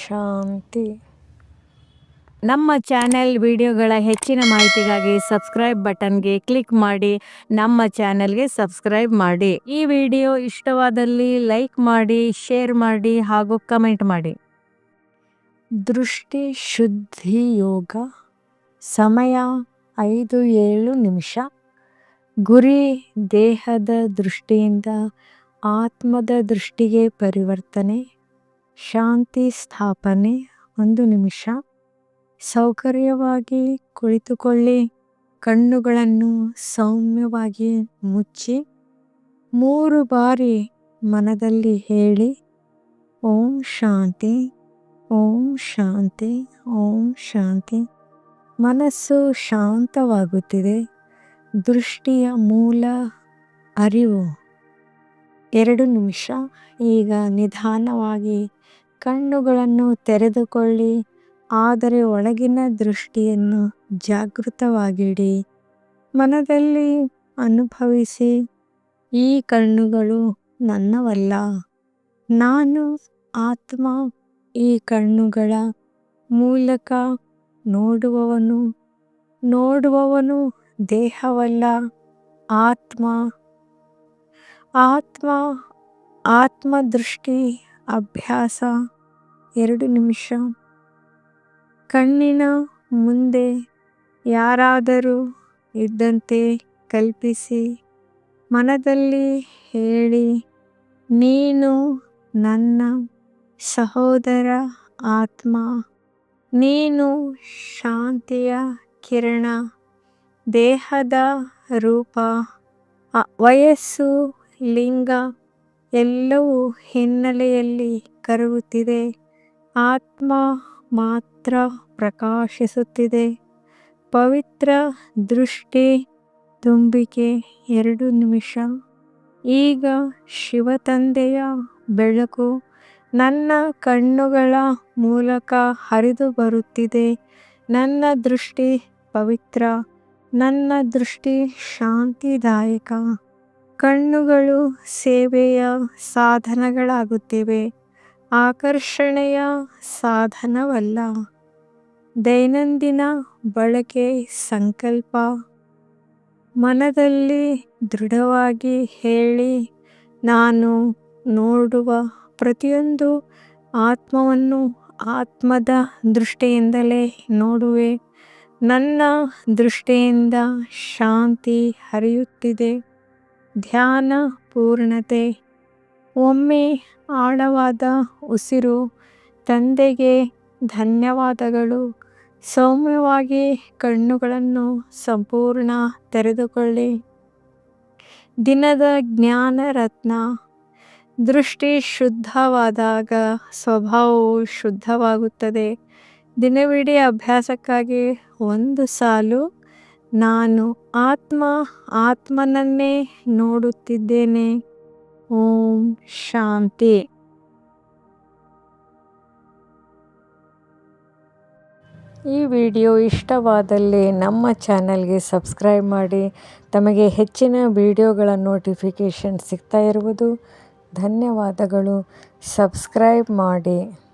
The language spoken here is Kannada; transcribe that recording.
ಶಾಂತಿ. ನಮ್ಮ ಚಾನೆಲ್ ವಿಡಿಯೋಗಳ ಹೆಚ್ಚಿನ ಮಾಹಿತಿಗಾಗಿ ಸಬ್ಸ್ಕ್ರೈಬ್ ಬಟನ್ಗೆ ಕ್ಲಿಕ್ ಮಾಡಿ ನಮ್ಮ ಚಾನೆಲ್ಗೆ ಸಬ್ಸ್ಕ್ರೈಬ್ ಮಾಡಿ. ಈ ವಿಡಿಯೋ ಇಷ್ಟವಾದಲ್ಲಿ ಲೈಕ್ ಮಾಡಿ ಶೇರ್ ಮಾಡಿ ಹಾಗೂ ಕಮೆಂಟ್ ಮಾಡಿ. ದೃಷ್ಟಿ ಶುದ್ಧಿ ಯೋಗ ಸಮಯ ಐದು ಏಳು ನಿಮಿಷ. ಗುರಿ ದೇಹದ ದೃಷ್ಟಿಯಿಂದ ಆತ್ಮದ ದೃಷ್ಟಿಗೆ ಪರಿವರ್ತನೆ. ಶಾಂತಿ ಸ್ಥಾಪನೆ. ಒಂದು ನಿಮಿಷ. ಸೌಕರ್ಯವಾಗಿ ಕುಳಿತುಕೊಳ್ಳಿ. ಕಣ್ಣುಗಳನ್ನು ಸೌಮ್ಯವಾಗಿ ಮುಚ್ಚಿ. ಮೂರು ಬಾರಿ ಮನದಲ್ಲಿ ಹೇಳಿ. ಓಂ ಶಾಂತಿ. ಓಂ ಶಾಂತಿ. ಓಂ ಶಾಂತಿ. ಮನಸ್ಸು ಶಾಂತವಾಗುತ್ತಿದೆ. ದೃಷ್ಟಿಯ ಮೂಲ ಅರಿವು ಎರಡು ನಿಮಿಷ. ಈಗ ನಿಧಾನವಾಗಿ ಕಣ್ಣುಗಳನ್ನು ತೆರೆದುಕೊಳ್ಳಿ. ಆದರೆ ಒಳಗಿನ ದೃಷ್ಟಿಯನ್ನು ಜಾಗೃತವಾಗಿಡಿ. ಮನದಲ್ಲಿ ಅನುಭವಿಸಿ. ಈ ಕಣ್ಣುಗಳು ನನ್ನವಲ್ಲ. ನಾನು ಆತ್ಮ. ಈ ಕಣ್ಣುಗಳ ಮೂಲಕ ನೋಡುವವನು. ನೋಡುವವನು ದೇಹವಲ್ಲ. ಆತ್ಮ. ಆತ್ಮ, ಆತ್ಮದೃಷ್ಟಿ, ಅಭ್ಯಾಸ, ಎರಡು ನಿಮಿಷ. ಕಣ್ಣಿನ ಮುಂದೆ ಯಾರಾದರೂ ಇದ್ದಂತೆ ಕಲ್ಪಿಸಿ, ಮನದಲ್ಲಿ ಹೇಳಿ, ನೀನು ನನ್ನ ಸಹೋದರ ಆತ್ಮ, ನೀನು ಶಾಂತಿಯ ಕಿರಣ, ದೇಹದ ರೂಪ ವಯಸ್ಸು ಲಿಂಗ ಎಲ್ಲವೂ ಹಿನ್ನೆಲೆಯಲ್ಲಿ ಕರಗುತ್ತಿದೆ. ಆತ್ಮ ಮಾತ್ರ ಪ್ರಕಾಶಿಸುತ್ತಿದೆ. ಪವಿತ್ರ ದೃಷ್ಟಿ ತುಂಬಿಕೆ ಎರಡು ನಿಮಿಷ. ಈಗ ಶಿವತಂದೆಯ ಬೆಳಕು ನನ್ನ ಕಣ್ಣುಗಳ ಮೂಲಕ ಹರಿದು ಬರುತ್ತಿದೆ. ನನ್ನ ದೃಷ್ಟಿ ಪವಿತ್ರ, ನನ್ನ ದೃಷ್ಟಿ ಶಾಂತಿದಾಯಕ. ಕಣ್ಣುಗಳು ಸೇವೆಯ ಸಾಧನಗಳಾಗುತ್ತಿವೆ. ಆಕರ್ಷಣೆಯ ಸಾಧನವಲ್ಲ. ದೈನಂದಿನ ಬಳಕೆ ಸಂಕಲ್ಪ. ಮನದಲ್ಲಿ ದೃಢವಾಗಿ ಹೇಳಿ, ನಾನು ನೋಡುವ ಪ್ರತಿಯೊಂದು ಆತ್ಮವನ್ನು ಆತ್ಮದ ದೃಷ್ಟಿಯಿಂದಲೇ ನೋಡುವೆ. ನನ್ನ ದೃಷ್ಟಿಯಿಂದ ಶಾಂತಿ ಹರಿಯುತ್ತಿದೆ. ಧ್ಯಾನ, ಪೂರ್ಣತೆ, ಒಮ್ಮೆ ಆಳವಾದ ಉಸಿರು, ತಂದೆಗೆ ಧನ್ಯವಾದಗಳು. ಸೌಮ್ಯವಾಗಿ ಕಣ್ಣುಗಳನ್ನು ಸಂಪೂರ್ಣ ತೆರೆದುಕೊಳ್ಳಿ. ದಿನದ ಜ್ಞಾನ ರತ್ನ ದೃಷ್ಟಿ ಶುದ್ಧವಾದಾಗ ಸ್ವಭಾವವು ಶುದ್ಧವಾಗುತ್ತದೆ. ದಿನವಿಡೀ ಅಭ್ಯಾಸಕ್ಕಾಗಿ ಒಂದು ಸಾಲು ನಾನು ಆತ್ಮ, ಆತ್ಮನನ್ನೇ ನೋಡುತ್ತಿದ್ದೇನೆ. ಓಂ ಶಾಂತಿ. ಈ ವಿಡಿಯೋ ಇಷ್ಟವಾದಲ್ಲಿ ನಮ್ಮ ಚಾನಲ್ಗೆ ಸಬ್ಸ್ಕ್ರೈಬ್ ಮಾಡಿ. ತಮಗೆ ಹೆಚ್ಚಿನ ವಿಡಿಯೋಗಳ ನೋಟಿಫಿಕೇಷನ್ ಸಿಗ್ತಾ ಇರುವುದು. ಧನ್ಯವಾದಗಳು. ಸಬ್ಸ್ಕ್ರೈಬ್ ಮಾಡಿ.